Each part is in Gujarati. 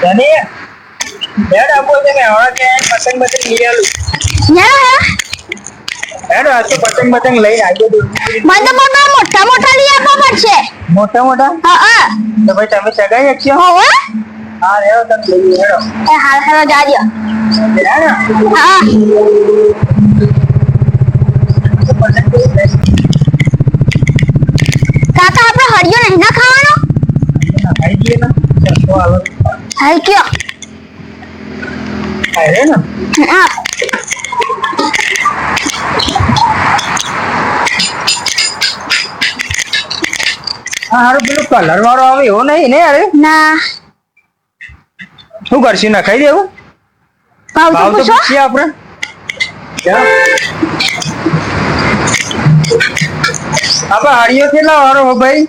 ધની હેડ આપો છે ને હવા કે પતંગ પતંગ લઈ આલું. હેલો હેડ આ તો પતંગ પતંગ લઈને આવી દઉં મને તો મોટા મોટા મોટા લઈ આપવા પડશે. મોટા મોટા? હા હા. તો ભાઈ તમે સગાઈ શકશો હોવે. હા હેડો તમે લઈ હેડો એ હાલ હાલો જાજો હા. કાકા આપણે હરિયો નહીં ના ખાવાનો? ખાઈ દઈએ ને. ચાલો હાલ કયો ખાઈ રે હા હા હારું પેલું કલર વાળો આવે એવો નહીં ને અરે ના શું કરશી ના ખાઈ દેવું ભાવ તો પૂછીએ આપણે આપણે હાડીઓ કેટલા વાળો હો ભાઈ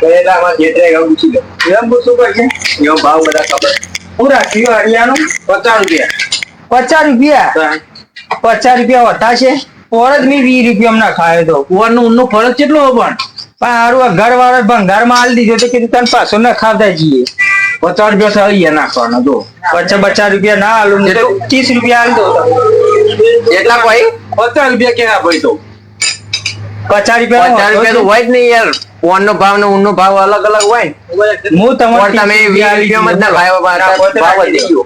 પેલામાં જે થાય એવું પૂછી લો એમ પૂછવું પડશે એવો ભાવ બધા ખબર. શું રાખ્યું હાડિયાનું પચાસ રૂપિયા. પચાસ રૂપિયા? પચાસ રૂપિયા વધા છે? પોર જ મેં વીસ રૂપિયા ના ખાયો તો. કુવારનો ઊનનો ફરક કેટલો પણ? પણ સારું આ ઘર વાળો ભંગારમાં આલી દીધો તો કીધું તને પાછો ના ખાવતા જઈએ. પચાસ રૂપિયા ગયા નાખવાના જો. પચાસ પચાસ રૂપિયા ના હાલું ત્રીસ રૂપિયા હાલ દો એટલા ભાઈ? પચાસ રૂપિયા કેવા ભાઈ તો. પચાસ રૂપિયા પચાસ રૂપિયા તો હોય જ નહીં યાર. પોન નો ભાવ ને ઊન નો ભાવ અલગ અલગ હોય ને હું તમારે તમે વીડિયો રૂપિયામાં ના ભાવ ભાવ વધી ગયો.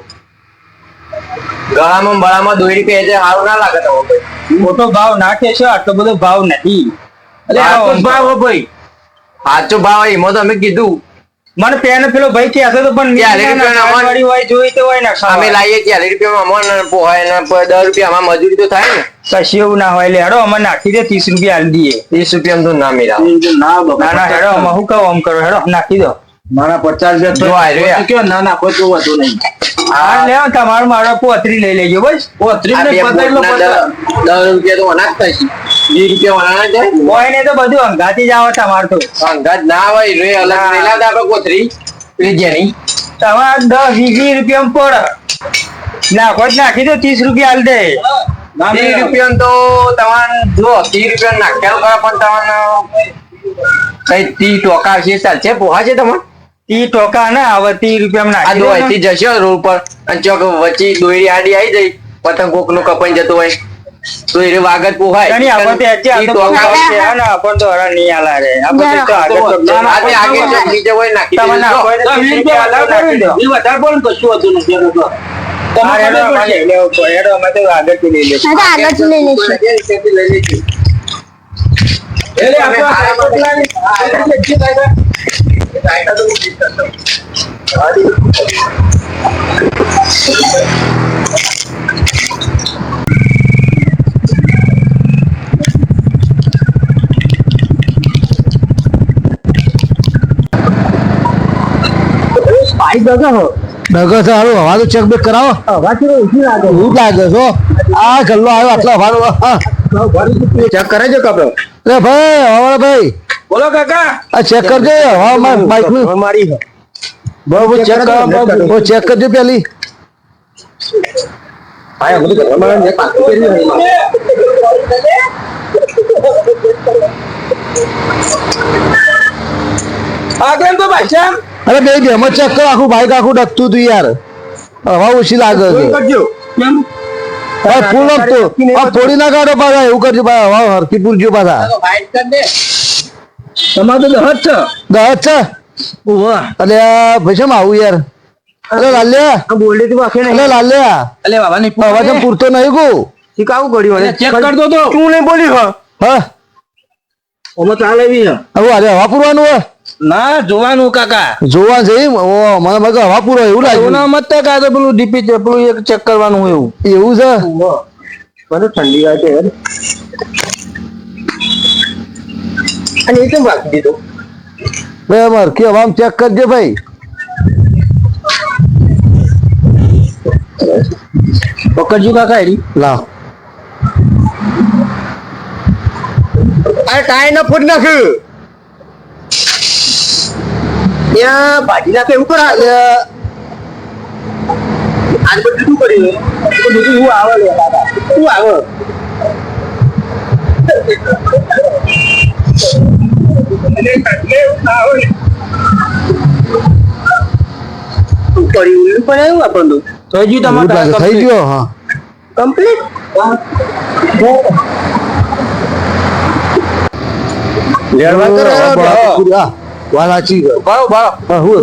ગળામાં બળામાં દોરી પહેરે છે સારું ના લાગે તો ભાઈ મોટો ભાવ નાખે છે આટલો બધો ભાવ નથી. ભાવ ભાઈ સાચો ભાવ એમાં તો અમે કીધું. મને પેન પેલો ભાઈ કે હતો પણ વાળી હોય જોઈ તો હોય અમે લાઈએ લાવીએ રૂપિયામાં અમને પોહાય ને દસ રૂપિયા આમાં મજૂરી તો થાય ને. કશું એવું ના હોય. લે હેડો અમે નાખી દે ત્રીસ રૂપિયા આલી દઈએ. ત્રીસ રૂપિયામાં તો ના મેરા ના ના હેડો અમે શું કહો આમ કરો હેડો નાખી દો. મારા પચાસ જો આ રહ્યા. રૂપિયા ના ના કોઈ વધુ નહીં. હા લે તમારું મારો પોતરી લઈ લેજો બસ. પચાસ. દસ રૂપિયા તો અનાજ થાય છે વીસ રૂપિયા અનાજ જાય કોઈ તો બધું અંગાથી જ તમારે તો. અંગાજ ના હોય રે અલગ નહીં લાવતા આપણે કોથરી. પેલી તમારે દસ વીસ વીસ રૂપિયા પડે. નાખો જ નાખી દો ત્રીસ રૂપિયા હાલ દે. ત્રીસ રૂપિયા તો તમારે જો ત્રીસ રૂપિયા નાખ્યા કરો પણ તમારે કઈ ત્રીસ ટોકા છે ચાલશે પોહા છે તમારે? તી ટોકા ના આવે ત્રીસ રૂપિયા નાખી દો અહીંથી જશો રોડ પર અને ચોક વચ્ચે દોરી આડી આવી જઈ પતંગ કોકનું કપાઈ જતું હોય. તો એ વાગત પોહાય. ઘણી આપણ તો હજી આ તો આવશે. હા ને આપણ તો હરા નહીં આલા રે. આપણે તો આગળ તો આગળ નીચે હોય નાખી આલા નાખી દો. લેવું પડે. અમે તો આગળથી લઈ લઈશું. હા તો આગળથી લઈ લઈશું. એટલે આપણે હારા માટે- હારું હવા તો ચેક બેક કરાવો. હવા લાગે? છો આ ગલ્લો આવ્યો આટલા હવાનો હા. ચેક કરે છે કપડો. અરે ભાઈ હવા ભાઈ. બોલો કાકા. આ ચેક કરજો હવા બાઈકનું. મારી બહુ ચેક કરો ચેક કરજો પેલી. આ કેમ તો ભાઈ સાહેબ અરે બે બેમાં ચેક કરો આખું બાઈક આખું ડકતું હતું યાર. હવા ઓછી લાગે છે. ફૂલ આ થોડી ના કાઢો પાછા એવું કરજો પાછા હવા હરકી પૂરજો પાછા. તમારે તો દહત છે. દહત છે? અલે ભાઈ શેમ આવું યાર? અલે લાલ્યા. બોલડી તું આખે અલે લાલ્યા. અલે બાબા ની અવાજ આમ પૂરતો નહીં ગો શીખાવું પડ્યું મને ચેક કરતો તો. તું નહીં બોલી હા. હા. ઓમાં ચાલે એવી હા હવે હવા પૂરવાનું હે ના જોવાનું કાકા. જોવા જઈ ઓ મને મગ હવા પૂરો એવું લાગ્યું. ના મત કા તો પેલું ડીપી પેલું એક ચેક કરવાનું હોય એવું. એવું છે? મને ઠંડી વાગે અને એ કેમ વાગી દીધું ભાઈ અમાર કે હવા ચેક કરજે ભાઈ. પકડજો કાકા એરી લાવ. અરે ટાઈ ન ફૂટ નાખ. ત્યાં ભાજી નાખે એવું કરા આજ બધું શું કર્યું બધું હું આવે લે શું આવે? થઈ ગયો હા. કમ્પ્લીટ લેવા કરો વાત સાચી બરો બરો હું.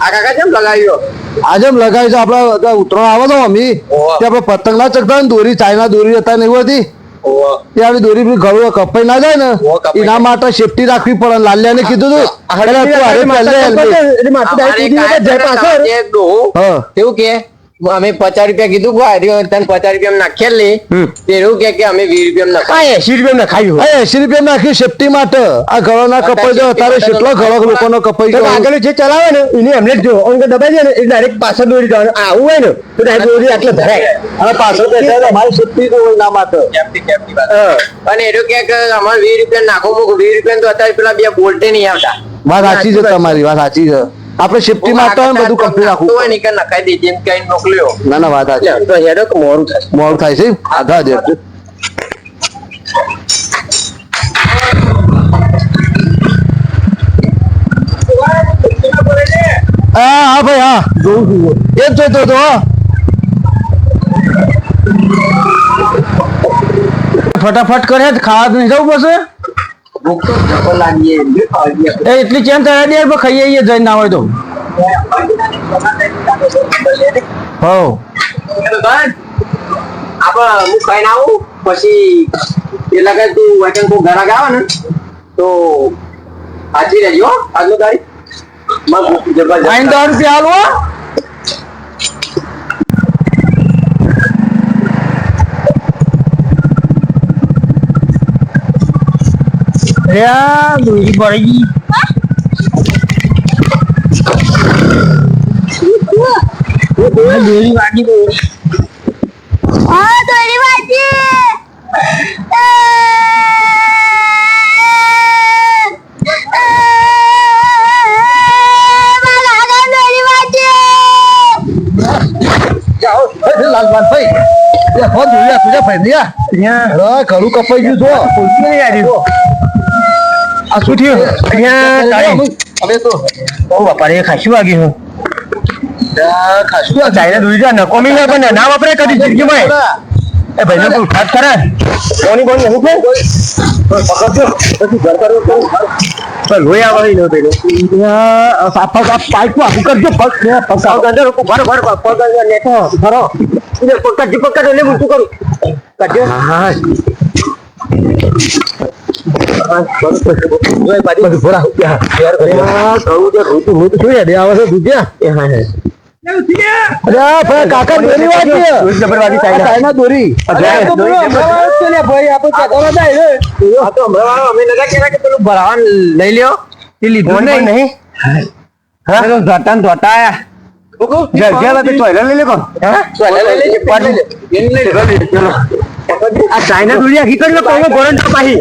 આ કાકા કેમ લગાવ્યો આજે લગાવી છે આપડે ઉત્તરાયણ આવે તો અમી. તે આપણે પતંગ ના ચગતા ને દોરી ચાઇના દોરી હતા ને એવું હતી એ દોરી બી ગળું કપાઈ ના જાય ને એના માટે સેફટી રાખવી પડે લાલ્યાને કીધું તું એવું કે અમે પચાસ રૂપિયા કીધું કે હાર્યો તને પચાસ રૂપિયા નાખેલ લે એવું કે કે અમે વીસ રૂપિયા નાખા એસી રૂપિયા ના ખાયું એસી રૂપિયા નાખી સેફટી માટે. આ ગળો ના કપાઈ જાય અત્યારે કેટલો ગળો લોકોનો કપાઈ જાય આગળ જે ચલાવે ને એને એમને જ જો અંગે દબાઈ જાય ને એ ડાયરેક્ટ પાછળ દોરી જવાનું. આવું હોય ને તો ડાયરેક્ટ દોરી આટલે ધરાય હવે પાછળ અમારી સેફટી તો હોય ના માટે. અને એવું કે કે અમારે વીસ રૂપિયા નાખો મૂક. વીસ રૂપિયા તો અત્યારે પેલા બે બોલ્ટે નહીં આવતા. વાત સાચી છે તમારી વાત સાચી છે. આપણે સેફટી માટે હોય બધું કમ્પ્લીટ રાખવું. હોય ને કે નખાઈ દે જેમ કઈ મોકલ્યો. ના ના વાત સાચી. તો હેડો કે મોરું થાય. મોરું થાય છે? આધા દે હા હા ભાઈ હા. જોઉં છું એ જ જોઈતો હતો હા. ફટાફટ કરે ખાવા નહીં જવું પડશે? એટલી ચેન તૈયાર દે પણ ખાઈ આવીએ જઈને ના હોય તો હો. આપણે હું ખાઈને આવું પછી એ કઈ તું વચન કોઈ ઘરાક આવે ને તો હાજી રહેજો હો, આજનો તારીખ. આઈને દસ રૂપિયા હાલો યા દોરી પડી ગઈ દોરી વાગી દોરી હા દોરી વાજી લાલભાઈ ભાઈ ફોન જોયા તુજા ભાઈ દિયા અહીંયા અરે ઘણું કપાઈ ગયું છો પૂછ્યું નહીં યાર આ શું થયું અહીંયા તાળી અમે તો ઓ બાપા રે ખાસી વાગી હું. ખાસું આ ચાઇના દોરી જા નકોમી ના પણ ના વાપરે કદી જિંદગીમાં એ. ભાઈ નો ખાસ કરે કોની બોની હું કે પકડજો પછી ઘર કરો તો પણ લોહી વાળી નહીં પેલો. સાફા સાફ પાઇપમાં કરજો પગ પગ અંદર ભર ભર પગ ને નેકો ભરો. પકડ પકડ એટલે કરું હા કરે? શું દુધિયા એ હા. કાકા દોરી વાંચી દોરી જબરવાળી ચાઇના. ચાઇના દોરી અરે, દોરી જબરવાળી ભાઈ આપણે ચાદરો જાય આ તો હમણાં વાળો અમે નતા કહેતા કે પેલું ભરાવાન લઈ લ્યો તે લીધું નહીં નહીં હા તો ધોતા ને ધોતા આયા ઘર ઘર તો ટોયલેટ લઈ લે કોણ હા ચાલે લઈ લેજે પાડી લે એને લઈ લે ચલો આ ચાઇના દોરી આખી કરી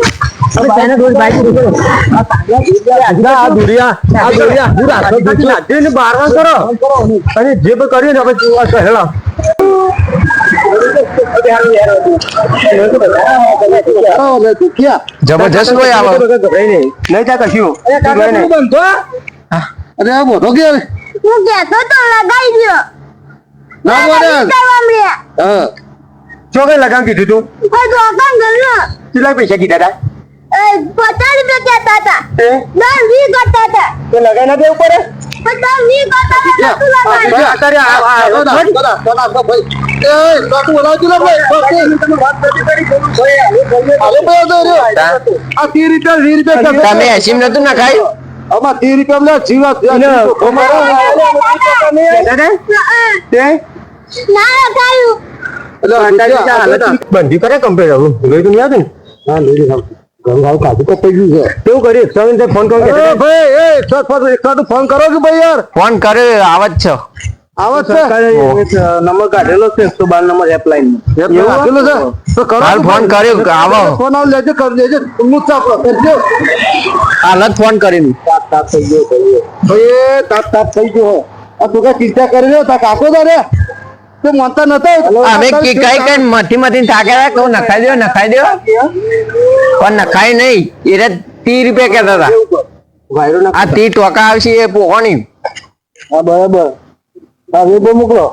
જે કર્યું ને જોવા જબરજસ્ત કોઈ આવે. નહીં કશું. અરે આ મોટો કે હું કહેતો તો લગાઈ દ્યો. ના બોલે. હા. શું લગામ કીધું તું? ગયો કેટલા પૈસા કીધા હતા પચાસ રૂપિયા કહેતા હતા. દસ વીસ કરતા હતા. તો લગાઈ ના દેવું પડે? તમે એસી નતું ના ખાઈ? આમાં ત્રીસ રૂપિયા જીવા બંધી કરે કમ્પ્લેટ આવું ગઈ તું યાદ ને. હા લઈ લીધા. ગંગાવ કાઢી તો પડી છે કેવું કર્યું એકસો ને ફોન કરો એ ભાઈ એ એકસો ફોન તો ફોન કરો કે ભાઈ યાર? ફોન કરે આવત છે. આવે છે? નંબર કાઢેલો છે એકસો બાર નંબર હેલ્પલાઇન એવું રાખેલું છે? તો કરો ફોન કર્યો આવો. ફોન આવ લેજો કરી લેજો. ઊંઘ ચાપડો કરજો. હાલ જ ફોન કરીને તાપ તાપ થઈ ગયો થઈ ગયો ભાઈ એ તાપ તાપ થઈ ગયો. આ તું કઈ ચિંતા કરી રહ્યો? તા કાકો તારે? તે માનતા નતા. અમે કઈ કઈ કઈ મથી મથી થાક્યા હતા કહું નખાઈ દો નખાઈ દો પણ નખાઈ નહીં. એને ત્રીસ રૂપિયા કહેતા હતા. વાયરો ના આ ત્રીસ ટોકા આવશે એ પોહોણી. હા બરાબર. હા વેબો મોકલો.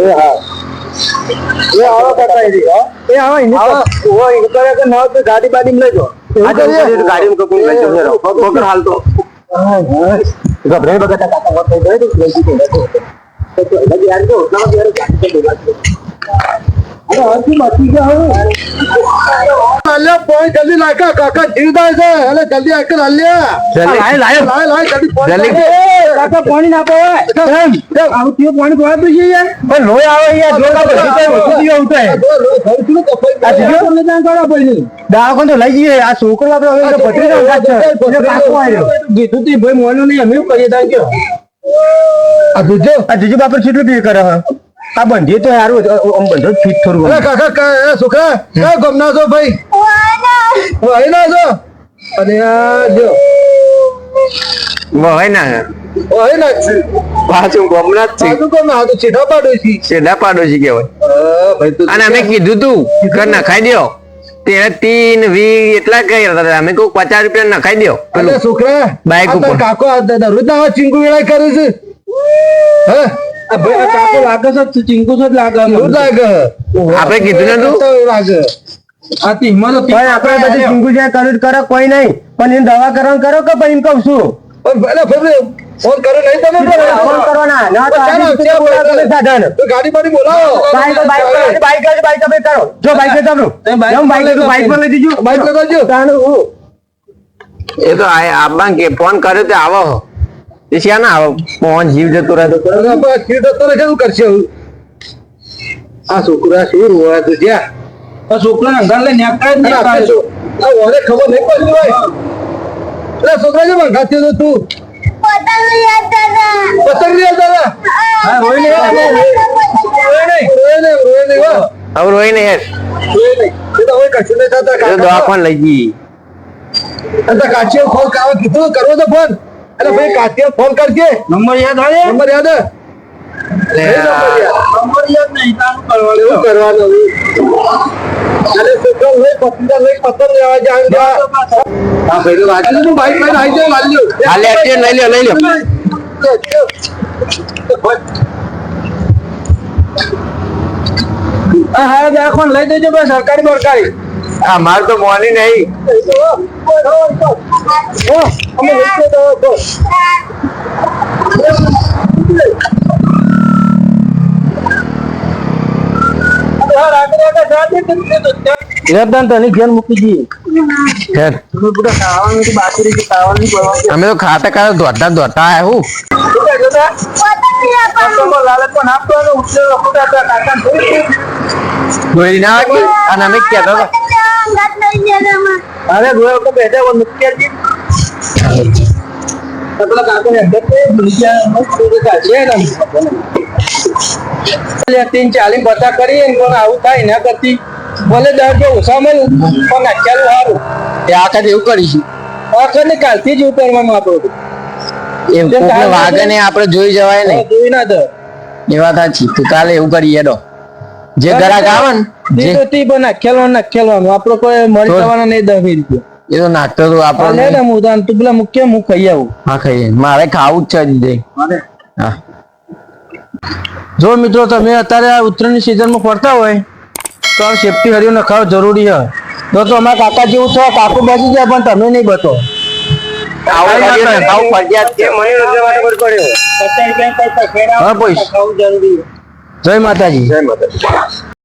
એ હા. એ આવો કાકા એ રહ્યો, હો. એ આવો એની પાસે. ઓહો, એની પાસે કે ના હોય તો ગાડી બાડી લઈ જાઓ. આ તો ઊભો રહ્યો, ગાડીમાં કોક લઈ જશે, હેરો. પકડ હાલ તો હા, હા. ગભરાઈ બગડતા કાકા મોત થઈ ગયો, કાકા જીવ છે. અલે જલ્દી આકર અલ્યા. લાય લાય લાય લાય જલ્દી ફોન જલ્દી. લાય. એ, કાકા પાણી ના પાવાય કેમ કેમ આવું થયું પાણી પાવા તો યાર પણ લોહી આવે યાર, જો કાકા બધું તો ઓછું તો આ જીવ્યો? તમને ત્યાં કરવા પડ્યું. દવાખાને તો લઈ જઈએ. આ છોકરો આપડે. કીધું ભાઈ મોનું નહીં અમે કરીએ ત્યાં કયો? આ જોજો આ જીજુ બાપર કેટલું પી કરે આ બંધી તો યાર આમ બંધો ફીટ થોડું અરે કાકા કા- છોકરા કા ગમના છો ભાઈ? વાના ના છો? અને આ જો. હોય ના હું. ના પાછું ગમના છે. પાછું ગમના તો ચીઠા પાડું પાડો છેલ્લા પાડોશી કહેવાય. ભાઈ તું અને અમે કીધું તું ઘર ના ખાઈ દો તેને તીન વી એટલા કહી હતા. અમે કહું પચાસ રૂપિયા નખાઈ દો પેલું છોકરા બાઈક ઉપર. કાકો આ દાદા રોજ આવા કરે છે. હે? આ ભાઈ આ કાકો લાગે છે ચીંકુ છે જ લાગે રોજ લાગે? આપણે કીધું ને તું લાગે. પણ આપણે બધી ચીંગુ જ્યાં કરો કોઈ નહીં. પણ એને દવા કરવાનું કરો કે પછી એમ કહું છું? પણ ફોન કરો નહીં તમે ફોન કરો ના તો રીતે તમે સાધન તો ગાડી બાડી બોલાવો. Bike bike bike bike bike તમે કરો. જો બાઈક તમે તમે બાઈક જો બાઈક પર બાઈક પર લઈ દીજો બાઈક લગાવજો તાનું હું એ તો આ આબા કે ફોન કર્યો તે આવો એ શ્યા ના આવો? ફોન જીવ જતો રહે તો અરે બાપા, કીધું તો ને કેવું કરશે આ છોકરા શું રોવા તો જ્યાં. આ છોકરાને અંધાર લઈને ન્યાક જ નહીં ખબર નહીં પડી હોય. અરે છોકરા જે થયો તો? હવે રોઈ ને. દવાખાને લઈ ફોન કરવા કીધું? કરવો તો ફોન. અરે ભાઈ કાચીએ ફોન કરજે. નંબર યાદ આવે? નંબર યાદ નંબર યાદ. નહીં તાનું કરવાનું. કરવાનું લઈ હા હા હા હા દેજો ભાઈ સરકારી બરકારી આ માર તો મોની નહીં અમે લઈ તને ઘેર મૂકી અમે તો ખાતા ખાતા દોડતા દોડતા હું. આપતો અને ના વાગી અમે કહેતા અરે તો બેઠા પેલા ચાલી બધા કરી પણ આવું થાય ના કરતી. ભલે દસ જો ઓછા મળ્યું પણ અત્યારે સારું એ આખા એવું કરીશું. આખા ને કાલથી જ ઉતારવાનું આપણું આપણે જોઈ જવાય જોઈ ના દે. એ વાત સાચી. તો કાલે એવું કરીએ હેડો. જે ગ્રાહક આવે ને જે તી પણ નાખેલવાનું નાખેલવાનું આપણો કોઈ મળી જવાના નહીં દસ રૂપિયા. એ તો નાખતો તો આ ને હું તું પેલા મુખ્ય હું ખાઈ આવું. હા ખાઈએ મારે ખાવું જ છે દીદી હા. જો મિત્રો તમે અત્યારે આ ઉત્તરાયણની સિઝનમાં ફરતા હોય તો આ સેફટી હરિયો નખાવ જરૂરી હે તો તો અમારા કાકા જેવું છો કાકુ બેસી જાય પણ તમે નહીં બતો જય માતાજી. જય માતા